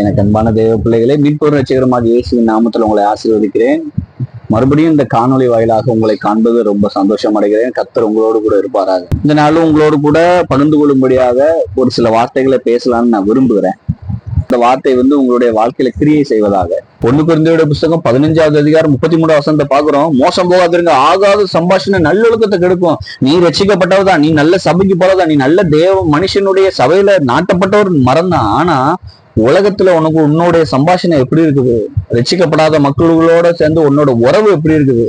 எனக்கு அன்பான தேவ பிள்ளைகளே மீட்போர் ரசிகரமாக இயேசுவின் நாமத்தில் உங்களை ஆசீர்வதிக்கிறேன். மறுபடியும் இந்த காணொளி வாயிலாக உங்களை காண்பது ரொம்ப சந்தோஷம் அடைகிறேன் கத்தர் உங்களோடு கூட இருப்பாராக. இந்த நாளும் உங்களோடு கூட பகிர்ந்து கொள்ளும்படியாக ஒரு சில வார்த்தைகளை பேசலாம்னு நான் விரும்புகிறேன். இந்த வார்த்தை வந்து உங்களுடைய வாழ்க்கையில கிரியை செய்வதாக. பொண்ணு குழந்தையோட புஸ்தகம் பதினஞ்சாவது அதிகாரம் முப்பத்தி மூணு வசனத்தை பாக்குறோம் மோசம் போகாதிருங்க ஆகாத சம்பாஷணை நல்லொழுக்கத்தை கெடுக்கும். நீ ரசிக்கப்பட்டவதான் நீ நல்ல சபைக்கு போறதா நீ நல்ல தேவ மனுஷனுடைய சபையில நாட்டப்பட்டவர் மறந்தான் ஆனா உலகத்துல உனக்கு உன்னுடைய சம்பாஷணை எப்படி இருக்குது? ரசிக்கப்படாத மக்களோட சேர்ந்து உன்னோட உறவு எப்படி இருக்குது?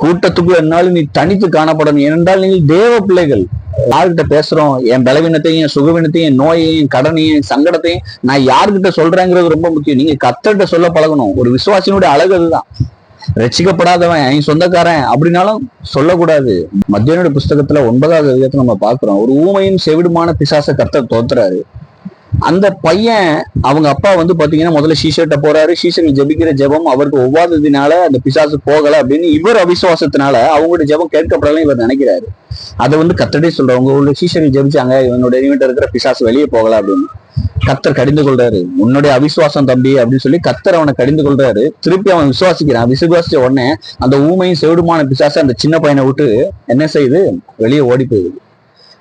கூட்டத்துக்கு என்னாலும் நீ தனித்து காணப்படணும். ஏனென்றால் நீங்கள் தேவ பிள்ளைகள். யார்கிட்ட பேசுறோம்? என் பலவீனத்தையும் என் சுகவீனத்தையும் என் நோயையும் என் கடனையும் என் சங்கடத்தையும் நான் யார்கிட்ட சொல்றேங்கிறது ரொம்ப முக்கியம். நீங்க கத்தர்கிட்ட சொல்ல பழகணும். ஒரு விசுவாசினுடைய அழகு அதுதான். ரசிக்கப்படாதவன் என் சொந்தக்காரன் அப்படின்னாலும் சொல்லக்கூடாது. மத்தியனுடைய புஸ்தகத்துல ஒன்பதாவது விதத்தை நம்ம பாக்குறோம் ஒரு ஊமையும் செவிடுமான பிசாச கர்த்தர் தோத்துறாரு. அந்த பையன் அவங்க அப்பா வந்து பாத்தீங்கன்னா முதல்ல ஷீஷர்ட்ட போறாரு. ஷீஷர்கள் ஜெபிக்கிற ஜெபம் அவருக்கு ஒவ்வாததுனால அந்த பிசாசு போகல அப்படின்னு இவர் அவிசுவாசத்தினால அவங்களோட ஜெபம் கேட்கப்படலாம் இவர் நினைக்கிறாரு. அதை வந்து கத்தடே சொல்ற உங்களுடைய ஷீஷர்கள் ஜெபிச்சாங்க இவனுடைய இவன்ட்ட இருக்கிற பிசாசு வெளியே போகல அப்படின்னு. கத்தர் கடிந்து கொள்றாரு. உன்னுடைய அவிசுவாசம் தம்பி அப்படின்னு சொல்லி கத்தர் அவனை கடிந்து கொள்றாரு. திருப்பி அவன் விசுவாசிக்கிறான். விசுவாசிச்ச உடனே அந்த ஊமையும் செவிடுமான பிசாசு அந்த சின்ன பையனை விட்டு என்ன செய்யுது? வெளியே ஓடி போயிடுது.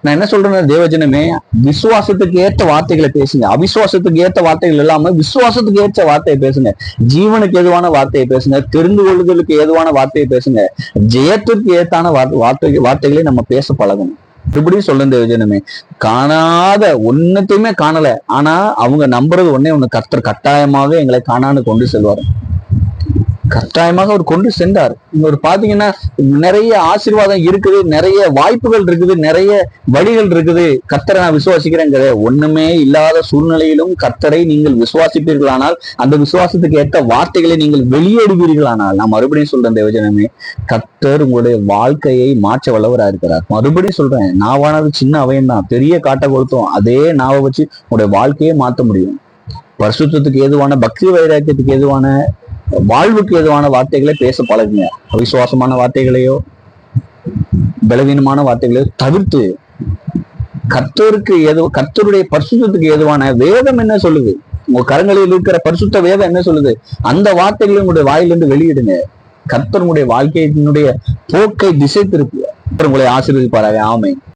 நான் என்ன சொல்றேன்னா தேவஜனமே விசுவாசத்துக்கு ஏற்ற வார்த்தைகளை பேசுங்க. அவிசுவாசத்துக்கு ஏற்ற வார்த்தைகள் இல்லாம விசுவாசத்துக்கு ஏற்ற வார்த்தையை பேசுங்க. ஜீவனுக்கு எதுவான வார்த்தையை பேசுங்க. தெரிந்து கொள்ளுதலுக்கு ஏதுவான வார்த்தையை பேசுங்க. ஜெயத்திற்கு ஏத்தான வார்த்தை வார்த்தை வார்த்தைகளை நம்ம பேச பழகணும். இப்படியும் சொல்லுங்க தேவஜனமே காணாத ஒன்னத்தையுமே காணல. ஆனா அவங்க நம்புறது ஒன்னே ஒண்ணு கர்த்தர் கட்டாயமாவே எங்களை காணான்னு கொண்டு செல்வாரு. கட்டாயமாக அவர் கொண்டு சென்றார். இங்க ஒரு பாத்தீங்கன்னா நிறைய ஆசீர்வாதம் இருக்குது நிறைய வாய்ப்புகள் இருக்குது நிறைய வழிகள் இருக்குது. கத்தரை நான் விசுவாசிக்கிறேங்கிற ஒண்ணுமே இல்லாத சூழ்நிலையிலும் கத்தரை நீங்கள் விசுவாசிப்பீர்களானால் அந்த விசுவாசத்துக்கு ஏற்ற வார்த்தைகளை நீங்கள் வெளியேடுவீர்களானால் நான் மறுபடியும் சொல்றேன் தேவஜனமே கத்தர் உங்களுடைய வாழ்க்கையை மாற்ற வல்லவரா இருக்கிறார். மறுபடியும் சொல்றேன் நாவானது சின்ன அவையன் தான் பெரிய காட்டை கொளுத்தும் அதே நாவை வச்சு உங்களுடைய வாழ்க்கையை மாற்ற முடியும். பரிசுத்தத்துக்கு ஏதுவான பக்தி வைராக்கியத்துக்கு ஏதுவான வாழ்வுக்கு எதுவான வார்த்தைகளை பேச பழகுங்க. அவிசுவாசமான வார்த்தைகளையோ பலவீனமான வார்த்தைகளையோ தவிர்த்து கர்த்தருக்கு எது கர்த்தருடைய பரிசுத்தத்துக்கு ஏதுவான வேதம் என்ன சொல்லுது? உங்க கரங்களில் இருக்கிற பரிசுத்த வேதம் என்ன சொல்லுது? அந்த வார்த்தைகளை உங்களுடைய வாயிலிருந்து வெளியிடுங்க. கர்த்தருடைய வாழ்க்கையினுடைய போக்கை திசை திருப்பு உங்களை ஆசீர்வதிப்பாராக. ஆமை